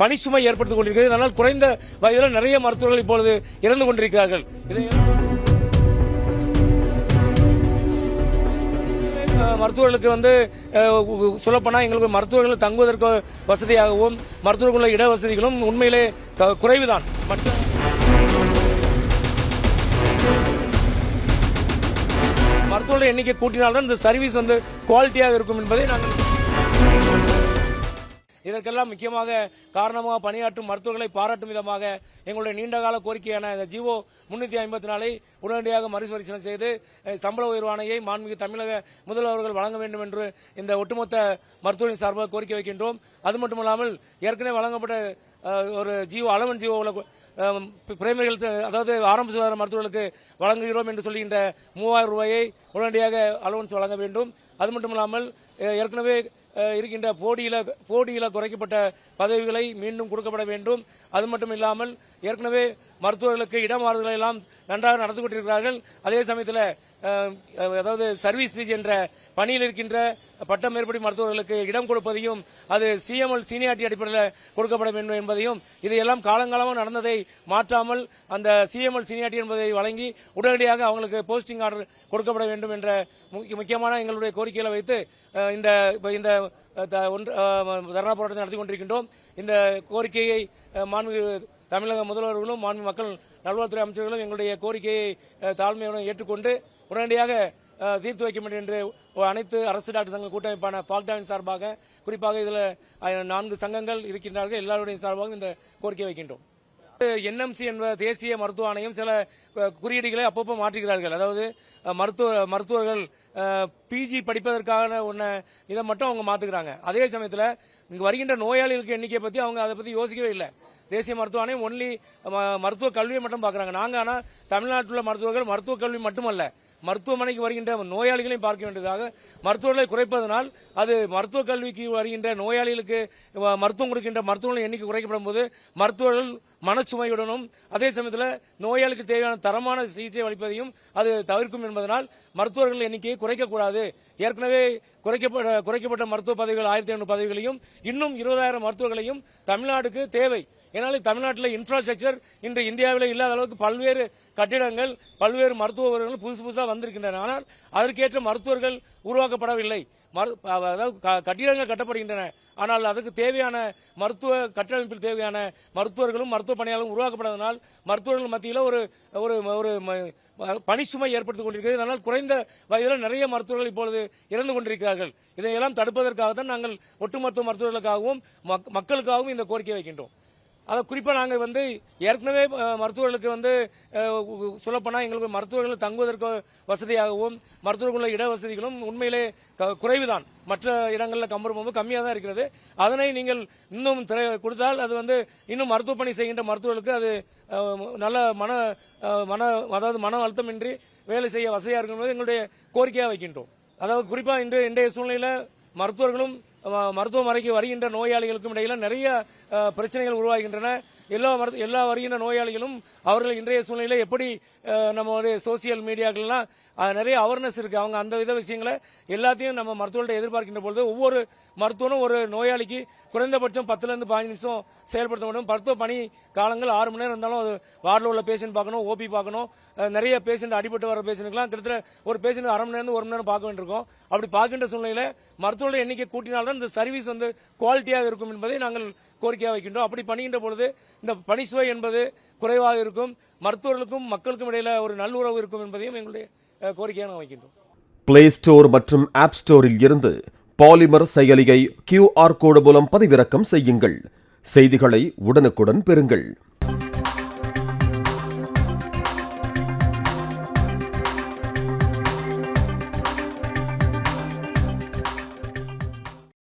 பணிச்சுமை ஏற்படுத்திக் கொண்டிருக்கிறது. அதனால் குறைந்த வயதில் நிறைய மருத்துவர்கள் இப்பொழுது இறந்து கொண்டிருக்கிறார்கள். இதை மருத்துவர்களுக்கு வந்து சொல்லப்போனால் எங்களுக்கு மருத்துவர்கள் தங்குவதற்கு வசதியாகவும் மருத்துவர்களுள்ள இட வசதிகளும் உண்மையிலே குறைவுதான். மற்ற மருத்துவர்கள் எண்ணிக்கை கூட்டினால்தான் இந்த சர்வீஸ் வந்து குவாலிட்டியாக இருக்கும் என்பதை நாங்கள் இதற்கெல்லாம் முக்கியமாக காரணமாக பணியாற்றும் மருத்துவர்களை பாராட்டும் விதமாக எங்களுடைய நீண்டகால கோரிக்கையான இந்த ஜிஓ முன்னூத்தி ஐம்பத்தி நாலை உடனடியாக மறுபரிசீலனை செய்து சம்பள உயர்வாணையை மாண்புமிகு தமிழக முதல்வர்கள் வழங்க வேண்டும் என்று இந்த ஒட்டுமொத்த மருத்துவரின் சார்பாக கோரிக்கை வைக்கின்றோம். அது மட்டுமல்லாமல் ஏற்கனவே வழங்கப்பட்ட ஒரு ஜிஓ அலவன் ஜிஓவில் பிரைமரி அதாவது ஆரம்ப சுகாதார மருத்துவர்களுக்கு வழங்குகிறோம் என்று சொல்கின்ற மூவாயிரம் ரூபாயை உடனடியாக அலவன்ஸ் வழங்க வேண்டும். அது மட்டுமல்லாமல் இல்லாமல் ஏற்கனவே இருக்கின்ற போடியில போடியில குறைக்கப்பட்ட பதவிகளை மீண்டும் கொடுக்கப்பட வேண்டும். அது மட்டும் இல்லாமல் ஏற்கனவே மருத்துவர்களுக்கு இடமாறுதலை எல்லாம் நன்றாக நடந்து கொண்டிருக்கிறார்கள். அதே சமயத்தில் அதாவது சர்வீஸ் ஃபீஸ் என்ற பணியில் இருக்கின்ற பட்டம் மேற்படி மருத்துவர்களுக்கு இடம் கொடுப்பதையும் அது சிஎம்எல் சீனியாரிட்டி அடிப்படையில் கொடுக்கப்பட வேண்டும் என்பதையும் இதையெல்லாம் காலங்காலமாக நடந்ததை மாற்றாமல் அந்த சிஎம்எல் சீனியாரிட்டி என்பதை வழங்கி உடனடியாக அவங்களுக்கு போஸ்டிங் ஆர்டர் கொடுக்கப்பட வேண்டும் என்ற முக்கிய- முக்கியமான எங்களுடைய கோரிக்கைகளை வைத்து இந்த இந்த த- ஒன்று தர்ணா போராட்டத்தை நடத்தி கொண்டிருக்கின்றோம். இந்த கோரிக்கையை மாண்பு தமிழக முதல்வர்களும் மாண்பு மக்கள் நல்வாழ்வுத்துறை அமைச்சர்களும் எங்களுடைய கோரிக்கையை தாழ்மையுடன் ஏற்றுக்கொண்டு உடனடியாக தீர்த்து வைக்க வேண்டும் என்று அனைத்து அரசு டாக்டர் சங்க கூட்டமைப்பான பாக்டாவின் சார்பாக குறிப்பாக இதில் நான்கு சங்கங்கள் இருக்கின்றார்கள். எல்லாருடைய சார்பாகவும் இந்த கோரிக்கை வைக்கின்றோம். என்எம்சி என்ற தேசிய மருத்துவ ஆணையம் சில குறியீடுகளை அப்பப்போ மாற்றுகிறார்கள். அதாவது மருத்துவ மருத்துவர்கள் பிஜி படிப்பதற்கான ஒன்ன இதை மட்டும் அவங்க மாத்துக்கிறாங்க அதே சமயத்தில் இங்கே வருகின்ற நோயாளிகளுக்கு எண்ணிக்கை பற்றி அவங்க அதை பற்றி யோசிக்கவே இல்லை. தேசிய மருத்துவ ஆணையம் ஒன்லி மருத்துவ கல்வியை மட்டும் பார்க்குறாங்க. நாங்கள் ஆனால் தமிழ்நாட்டில் உள்ள மருத்துவர்கள் மருத்துவ கல்வி மட்டுமல்ல. மருத்துவமனைக்கு வருகின்ற நோயாளிகளையும் பார்க்க வேண்டியதாக மருத்துவர்களை குறைப்பதனால் அது மருத்துவ கல்விக்கு வருகின்ற நோயாளிகளுக்கு மருத்துவம் கொடுக்கின்ற மருத்துவர்களின் எண்ணிக்கை குறைக்கப்படும் போது மருத்துவர்கள் மனச்சுமையுடனும் அதே சமயத்தில் நோயாளிக்கு தேவையான தரமான சிகிச்சை அளிப்பதையும் அது தவிர்க்கும் என்பதனால் மருத்துவர்கள் எண்ணிக்கையை குறைக்கக்கூடாது. ஏற்கனவே குறைக்கப்பட்ட குறைக்கப்பட்ட மருத்துவ பதவிகள் ஆயிரத்தி ஐநூறு பதவிகளையும் இன்னும் இருபதாயிரம் மருத்துவர்களையும் தமிழ்நாடுக்கு தேவை. ஏன்னாலும் தமிழ்நாட்டில் இன்ஃப்ராஸ்ட்ரக்சர் இன்று இந்தியாவில் இல்லாத அளவுக்கு பல்வேறு கட்டிடங்கள் பல்வேறு மருத்துவர்கள் புதுசு புதுசாக வந்திருக்கின்றன. ஆனால் அதற்கேற்ற மருத்துவர்கள் உருவாக்கப்படவில்லை. மரு- அதாவது க- கட்டிடங்கள் கட்டப்படுகின்றன. ஆனால் அதற்கு தேவையான மருத்துவ கட்டமைப்பில் தேவையான மருத்துவர்களும் மருத்துவ பணியாளர்களும் உருவாக்கப்படாதனால் மருத்துவர்கள் மத்தியில் ஒரு ஒரு ஒரு ம- பணிச்சுமை ஏற்படுத்திக் கொண்டிருக்கிறது. அதனால் குறைந்த வயதில் நிறைய மருத்துவர்கள் இப்பொழுது இறந்து கொண்டிருக்கிறார்கள். இதையெல்லாம் தடுப்பதற்காக தான் நாங்கள் ஒட்டுமொத்த மருத்துவர்களுக்காகவும் மக்- மக்களுக்காகவும் இந்த கோரிக்கை வைக்கின்றோம். அதை குறிப்பாக நாங்கள் வந்து ஏற்கனவே மருத்துவர்களுக்கு வந்து சொல்லப்போனால் எங்களுக்கு மருத்துவர்கள் தங்குவதற்கு வசதியாகவும் மருத்துவர்களுள்ள இட வசதிகளும் உண்மையிலே க- குறைவுதான். மற்ற இடங்களில் கம்பேர் பண்ணும்போது கம்மியாக தான் இருக்கிறது. அதனை நீங்கள் இன்னும் திரை- கொடுத்தால் அது வந்து இன்னும் மருத்துவ பணி செய்கின்ற மருத்துவர்களுக்கு அது நல்ல மன மன அதாவது மன அழுத்தமின்றி வேலை செய்ய வசதியாக இருக்கும் என்பது எங்களுடைய கோரிக்கையாக வைக்கின்றோம். அதாவது குறிப்பாக இன்று இன்றைய சூழ்நிலையில் மருத்துவர்களும் மருத்துவமனைக்கு வருகின்ற நோயாளிகளுக்கும் இடையில நிறைய பிரச்சனைகள் உருவாகின்றன. எல்லா மருத்து எல்லா வருகின்ற நோயாளிகளும் அவர்கள் இன்றைய சூழ்நிலையில் எப்படி நம்மளுடைய சோசியல் மீடியாக்கள்லாம் நிறைய அவேர்னஸ் இருக்குது அவங்க அந்த வித விஷயங்களை எல்லாத்தையும் நம்ம மருத்துவர்கள்ட்ட எதிர்பார்க்கின்ற பொழுது ஒவ்வொரு மருத்துவனும் ஒரு நோயாளிக்கு குறைந்தபட்சம் பத்துலேருந்து பதினஞ்சு நிமிஷம் செயல்படுத்த முடியும். மருத்துவ பணி காலங்கள் ஆறு மணி நேரம் இருந்தாலும் அது வார்டில் உள்ள பேஷண்ட் பார்க்கணும் ஓபி பார்க்கணும். நிறைய பேஷண்ட் அடிபட்டு வர பேஷண்ட்லாம் கிட்டத்தட்ட ஒரு பேஷண்ட் அரை மணி நேரம் ஒரு மணி நேரம் பார்க்க வேண்டியிருக்கும். அப்படி பார்க்கின்ற சூழ்நிலையில் மருத்துவர்கள் எண்ணிக்கை கூட்டினால்தான் இந்த சர்வீஸ் வந்து குவாலிட்டியாக இருக்கும் என்பதை நாங்கள் கோரிக்கையாக வைக்கின்றோம். அப்படி பண்ணுகின்ற பொழுது இந்த பணி சுவை என்பது குறைவாக இருக்கும். மருத்துவர்களுக்கும் மக்களுக்கும் இடையில ஒரு நல்லுறவு இருக்கும் என்பதையும் எங்களுடைய கோரிக்கையாக நாங்கள் வைக்கின்றோம். பிளே ஸ்டோர் மற்றும் ஆப் ஸ்டோரில் இருந்து பாலிமர் செயலியை கியூஆர் கோடு மூலம் பதிவிறக்கம் செய்யுங்கள். செய்திகளை உடனுக்குடன் பெறுங்கள்.